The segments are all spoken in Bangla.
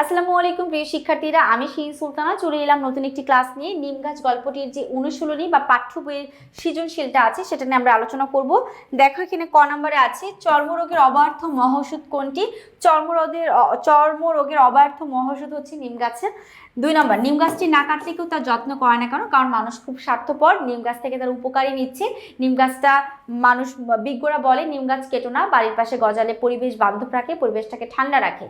আসসালামু আলাইকুম, প্রিয় শিক্ষার্থীরা। আমি শিন সুলতানা, চলে এলাম নতুন একটি ক্লাস নিয়ে। নিম গাছ গল্পটির যে অনুশীলনী বা পাঠ্য বইয়ের সৃজনশীলটা আছে, সেটা নিয়ে আমরা আলোচনা করব। দেখো, এখানে ক নম্বরে আছে, চর্মরোগের অবার্থ মহৌষধ কোনটি? চর্মরোগের চর্মরোগের অবার্থ মহৌষধ হচ্ছে নিম গাছের দুই নম্বর নিম গাছটি না কাটলে কেউ তার যত্ন করে না কেন? কারণ মানুষ খুব স্বার্থপর নিম গাছ থেকে তার উপকারই নিচ্ছে। নিম গাছটা মানুষ, বিজ্ঞরা বলে নিম গাছ কেটো না, বাড়ির পাশে গজালে পরিবেশ বান্ধব রাখে, পরিবেশটাকে ঠান্ডা রাখে।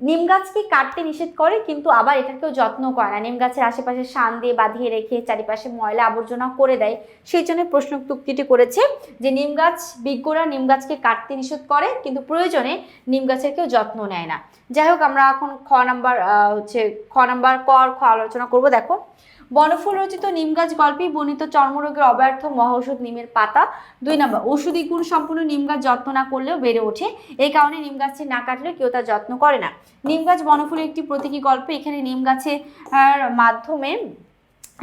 নিম গাছকে কাটতে নিষেধ করে, কিন্তু আবার এটাকেও যত্ন করে না। নিম গাছের আশেপাশে শান দিয়ে বাঁধিয়ে রেখে চারিপাশে ময়লা আবর্জনা করে দেয়। সেই জন্য প্রশ্ন উক্তিটি করেছে যে নিম গাছ, বিজ্ঞরা নিম গাছকে কাটতে নিষেধ করে, কিন্তু প্রয়োজনে নিম গাছের কেউ যত্ন নেয় না। যাই হোক, আমরা এখন খ নাম্বার হচ্ছে খ নাম্বার কর, খ আলোচনা করব। দেখো বনফুল রচিত নিম গাছ গল্পে বর্ণিত চর্মরোগের অব্যর্থ মহৌষধ নিমের পাতা। দুই নম্বর, ওষুধি গুণ সম্পূর্ণ নিম গাছ যত্ন না করলেও বেড়ে ওঠে। এই কারণে নিম গাছটি না কাটলে কেউ তার যত্ন করে না। নিম গাছ বনফুলের একটি প্রতীকী গল্প। এখানে নিম গাছের মাধ্যমে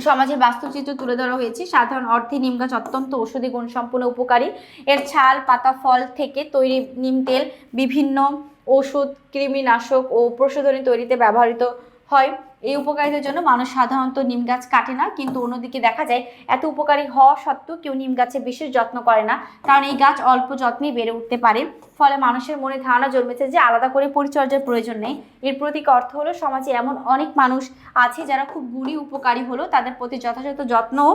সমাজের বাস্তুচিত্র তুলে ধরা হয়েছে। সাধারণ অর্থে নিম গাছ অত্যন্ত ঔষধি গুণসম্পন্ন উপকারী। এর ছাল, পাতা, ফল থেকে তৈরি নিম তেল বিভিন্ন ওষুধ, কৃমিনাশক ও প্রসাধনী তৈরিতে ব্যবহৃত হয়। এই উপকারিতার জন্য মানুষ সাধারণত নিম গাছ কাটে না, কিন্তু অন্যদিকে দেখা যায় এত উপকারী হওয়া সত্ত্বেও কেউ নিম গাছে বিশেষ যত্ন করে না। কারণ এই গাছ অল্প যত্নেই বেড়ে উঠতে পারে। ফলে মানুষের মনে ধারণা জন্মেছে যে আলাদা করে পরিচর্যার প্রয়োজন নেই। এর প্রতীক অর্থ হলো সমাজে এমন অনেক মানুষ আছে যারা খুব গুণী উপকারী হলো, তাদের প্রতি যথাযথ যত্ন ও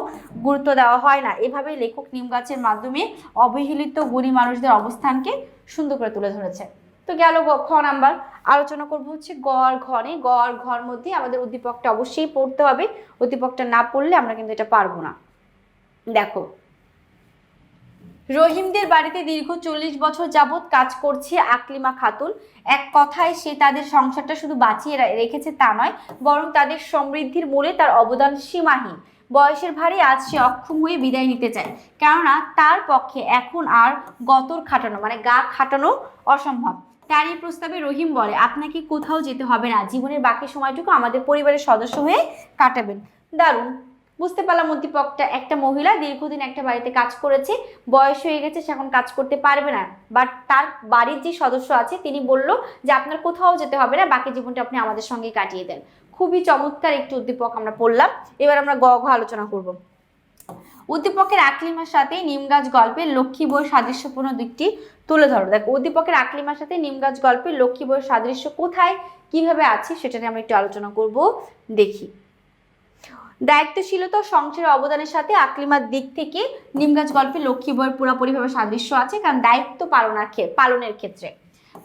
গুরুত্ব দেওয়া হয় না। এভাবে লেখক নিম গাছের মাধ্যমে অবহেলিত গুণী মানুষদের অবস্থানকে সুন্দর করে তুলে ধরেছে। তো গেল খ নাম্বার। আলোচনা করব হচ্ছে গড় ঘরে। গড় ঘর মধ্যে আমাদের উদ্দীপকটা অবশ্যই পড়তে হবে। উদ্দীপকটা না পড়লে আমরা কিন্তু এটা পারব না। দেখো, রহিমদের বাড়িতে দীর্ঘ চল্লিশ বছর যাবৎ কাজ করছে আকলিমা খাতুন। এক কথায় সে তাদের সংসারটা শুধু বাঁচিয়ে রেখেছে তা নয়, বরং তাদের সমৃদ্ধির মূলে তার অবদান সীমাহীন। বয়সের ভারে আজ সে অক্ষম হয়ে বিদায় নিতে চায়। কেননা তার পক্ষে এখন আর গতর খাটানো মানে গা খাটানো অসম্ভব। তার এই প্রস্তাবে রহিম বলে, আপনাকে কোথাও যেতে হবে না। জীবনের বাকি সময়টুকু আমাদের পরিবারের সদস্য হয়ে কাটাবেন। দারুণ। বুঝতে পারলাম উদ্দীপকটা। একটা মহিলা দীর্ঘদিন একটা বাড়িতে কাজ করেছে, বয়স হয়ে গেছে, সে এখন কাজ করতে পারবে না। বাট তার বাড়ির যে সদস্য আছে, তিনি বলল যে, আপনার কোথাও যেতে হবে না, বাকি জীবনটা আপনি আমাদের সঙ্গে কাটিয়ে দেন। খুবই চমৎকার একটি উদ্দীপক আমরা পড়লাম। এবার আমরা গ আলোচনা করব। উদ্দীপকের আকলিমার সাথে নিম গাছ গল্পের লক্ষ্মী বই সাদৃশ্যপূর্ণ দিকটি তুলে ধরো। দেখো, উদ্দীপকের আকলিমার সাথে নিম গাছ গল্পের লক্ষ্মী বইয়ের সাদৃশ্য কোথায়, কীভাবে আছে সেটা নিয়ে আমরা একটু আলোচনা করব, দেখি। দায়িত্বশীলতা সংসারের অবদানের সাথে আকলিমার দিক থেকে নিম গাছ গল্পে লক্ষ্মী বইয়ের পুরোপুরিভাবে সাদৃশ্য আছে, কারণ দায়িত্ব পালনার পালনের ক্ষেত্রে।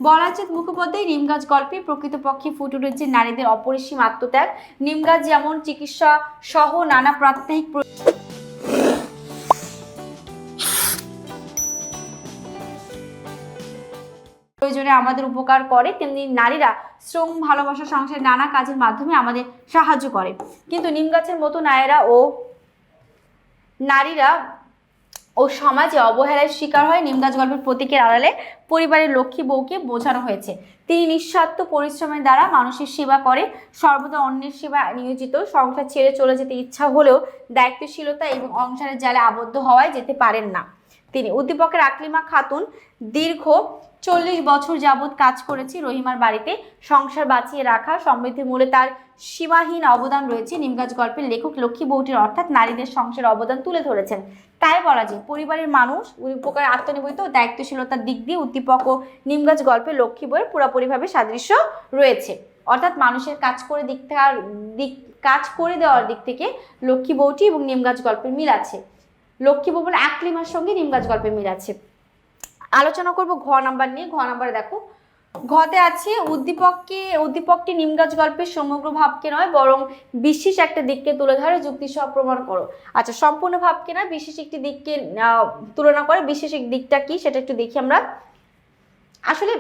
বলাচিত মুখোপাধ্যায় নিম গাছ গল্পে প্রকৃতপক্ষে ফুটে উঠেছে নারীদের অপরিসীম আত্মত্যাগ। নিম গাছ যেমন চিকিৎসা সহ নানা প্রাত্যহিক প্রয়োজনে আমাদের উপকার করে, তেমনি নারীরা শ্রম, ভালোবাসা, সংসারের নানা কাজের মাধ্যমে আমাদের সাহায্য করে। কিন্তু নিম গাছের মতো নারীরা ও নারীরা ও সমাজে অবহেলার শিকার হয় নিমগাছ গল্পের প্রতীকের আড়ালে পরিবারের লক্ষ্মী বউকে বোঝানো হয়েছে। তিনি নিঃস্বার্থ পরিশ্রমের দ্বারা মানুষের সেবা করে, সর্বদা অন্যের সেবা নিয়োজিত, সংসার ছেড়ে চলে যেতে ইচ্ছা হলেও দায়িত্বশীলতা এবং সংসারের জালে আবদ্ধ হওয়ায় যেতে পারেন না। তিনি উদ্দীপকের আকলিমা খাতুন দীর্ঘ চল্লিশ বছর যাবৎ কাজ করেছি রহিমার বাড়িতে, সংসার বাঁচিয়ে রাখা সমৃদ্ধির মূলে তার সীমাহীন অবদান রয়েছে। নিমগাছ গল্পের লেখক লক্ষ্মী বউটির অর্থাৎ নারীদের সংসারের অবদান তুলে ধরেছেন। তাই বলা যায়, পরিবারের মানুষ উপকার আত্মনিবেদিত দায়িত্বশীলতার দিক দিয়ে উদ্দীপক ও নিমগাছ গল্পে লক্ষ্মী বইয়ের পুরোপুরিভাবে সাদৃশ্য রয়েছে। অর্থাৎ মানুষের কাজ করে দিক থেকে দিক, কাজ করে দেওয়ার দিক থেকে লক্ষ্মী বউটি এবং নিমগাছ গল্পের মিল আছে। লক্ষ্মী বউ বলে আকলিমার সঙ্গে নিমগাছ গল্পে মিল আছে। আলোচনা করব ঘ নাম্বার নিয়ে। ঘ নাম্বার দেখো, ঘতে আছে উদ্দীপককে, উদ্দীপকটি নিমগাছ গল্পের সমগ্র ভাবকে নয়, বরং বিশেষ একটা দিককে তুলে ধরে, যুক্তি সহ প্রমাণ করো। আচ্ছা সম্পূর্ণ ভাবকে না বিশেষ একটি দিককে তুলনা করে বিশেষ দিকটা কি, সেটা একটু দেখি আমরা। আসলে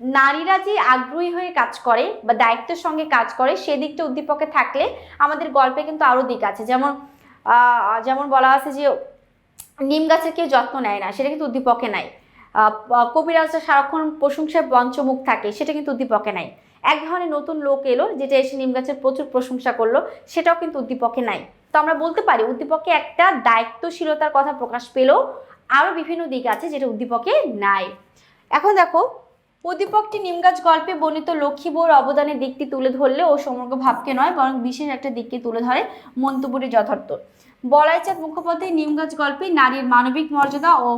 নারীরা যে আগ্রহী হয়ে কাজ করে বা দায়িত্বের সঙ্গে কাজ করে সেদিকটা উদ্দীপকে থাকলে আমাদের গল্পে কিন্তু আরও দিক আছে। যেমন যেমন বলা আছে যে নিম গাছের কেউ যত্ন নেয় না, সেটা কিন্তু উদ্দীপকে নাই। কবিরাজরা সারাক্ষণ প্রশংসায় পঞ্চমুখ থাকে, সেটা কিন্তু উদ্দীপকে নাই। এক ধরনের নতুন লোক এলো, যেটা এসে নিম গাছের প্রচুর প্রশংসা করল, সেটাও কিন্তু উদ্দীপকে নাই। তো আমরা বলতে পারি, উদ্দীপকে একটা দায়িত্বশীলতার কথা প্রকাশ পেলেও আরও বিভিন্ন দিক আছে যেটা উদ্দীপকে নাই। এখন দেখো, উদ্দীপকটি নিমগাছ গল্পে বর্ণিত লক্ষ্মী বউর অবদানের দিকটি তুলে ধরলে ও সমগ্র ভাবকে নয়, বরং বিশেষ একটা দিককে তুলে ধরে মন্তব্যটি যথার্থ। বলাইচাঁদ মুখোপাধ্যায় নিমগাছ গল্পে নারীর মানবিক মর্যাদা ও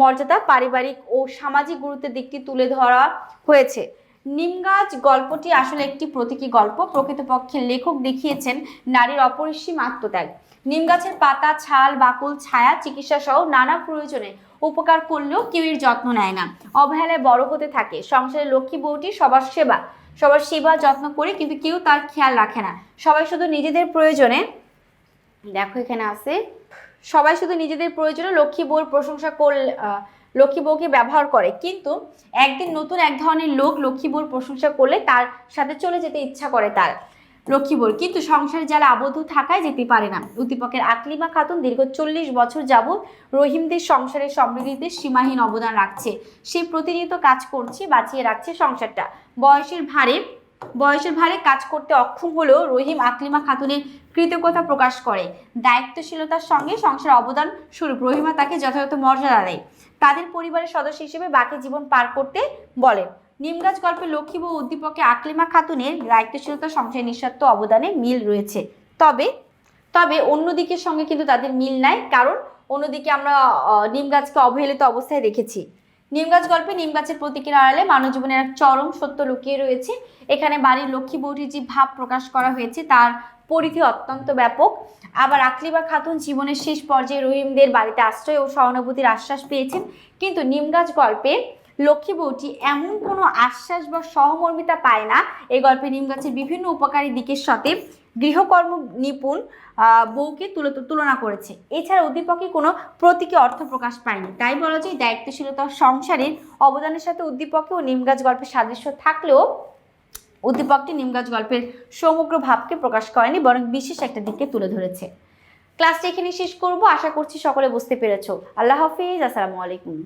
মর্যাদা পারিবারিক ও সামাজিক গুরুত্বের দিকটি তুলে ধরা হয়েছে। নিমগাছ গল্পটি আসলে একটি প্রতীকী গল্প। প্রকৃতপক্ষে লেখক দেখিয়েছেন নারীর অপরিসীম আত্মত্যাগ। নিম গাছের পাতা, ছাল, বাকুল, ছায়া, চিকিৎসা সহ নানা প্রয়োজনে উপকার করলেও কেউ যত্ন নেয় না। অবহেলায় বড় হতে থাকে। সংসারের লক্ষ্মী বউটি সবার সেবা সবার সেবা যত্ন করে কিন্তু কেউ তার খেয়াল রাখে না। সবাই শুধু নিজেদের প্রয়োজনে দেখো, এখানে আছে, সবাই শুধু নিজেদের প্রয়োজনে লক্ষ্মী বউর প্রশংসা করলে লক্ষ্মী বউকে ব্যবহার করে, কিন্তু একদিন নতুন এক ধরনের লোক লক্ষ্মী বউর প্রশংসা করলে তার সাথে চলে যেতে ইচ্ছা করে তার লক্ষ্মী বউর। কিন্তু সংসারে যারা আবদ্ধ থাকায় যেতে পারে না। উদ্দীপকের আকলিমা খাতুন দীর্ঘ চল্লিশ বছর যাবৎ রহিমদের সংসারের সমৃদ্ধিতে সীমাহীন অবদান রাখছে। সে প্রতিনিয়ত কাজ করছে, বাঁচিয়ে রাখছে সংসারটা। বয়সের ভারে বয়সের ভারে কাজ করতে অক্ষম হলেও রহিম আকলিমা খাতুনের কৃতজ্ঞতা প্রকাশ করে। দায়িত্বশীলতার সঙ্গে সংসার অবদান স্বরূপ। রহিমা তাকে যথাযথ মর্যাদা দেয়। তাদের পরিবারের সদস্য হিসেবে বাকি জীবন পার করতে বলে। নিমগাছ গল্পে লক্ষ্মী বউ উদ্দীপকে আকলিমা খাতুনের দায়িত্বশীলতা সংসারের নিঃস্বার্থ অবদানে মিল রয়েছে। তবে তবে অন্য দিকের সঙ্গে কিন্তু তাদের মিল নাই কারণ অন্যদিকে আমরা আহ, নিম গাছকে অবহেলিত অবস্থায় দেখেছি। নিম গাছ গল্পে নিম গাছের প্রতীকের আড়ালে মানব জীবনের এক চরম সত্য লুকিয়ে রয়েছে। এখানে বাড়ির লক্ষ্মী বউটির যে ভাব প্রকাশ করা হয়েছে, তার পরিধি অত্যন্ত ব্যাপক। আবার আকলিবা খাতুন জীবনের শেষ পর্যায়ে রহিমদের বাড়িতে আশ্রয় ও সহানুভূতির আশ্বাস পেয়েছেন। কিন্তু নিমগাছ গল্পে লক্ষ্মী বউটি এমন কোনো আশ্বাস বা সহমর্মিতা পায় না। এই গল্পে নিমগাছের বিভিন্ন উপকারী দিকের সাথে গৃহকর্ম নিপুণ বউকে তুলে, তুলনা করেছে। এছাড়া উদ্দীপকে কোনো প্রতীকী অর্থ প্রকাশ পায়নি। তাই বলা যায়, দায়িত্বশীলতা সংসারের অবদানের সাথে উদ্দীপকে ও নিমগাছ গল্পের সাদৃশ্য থাকলেও উদ্দীপকটি নিমগাছ গল্পের সমগ্র ভাবকে প্রকাশ করেনি, বরং বিশেষ একটা দিককে তুলে ধরেছে। ক্লাসটি এখানে শেষ করব। আশা করছি সকলে বুঝতে পেরেছ। আল্লাহ হাফিজ। আসসালামু আলাইকুম।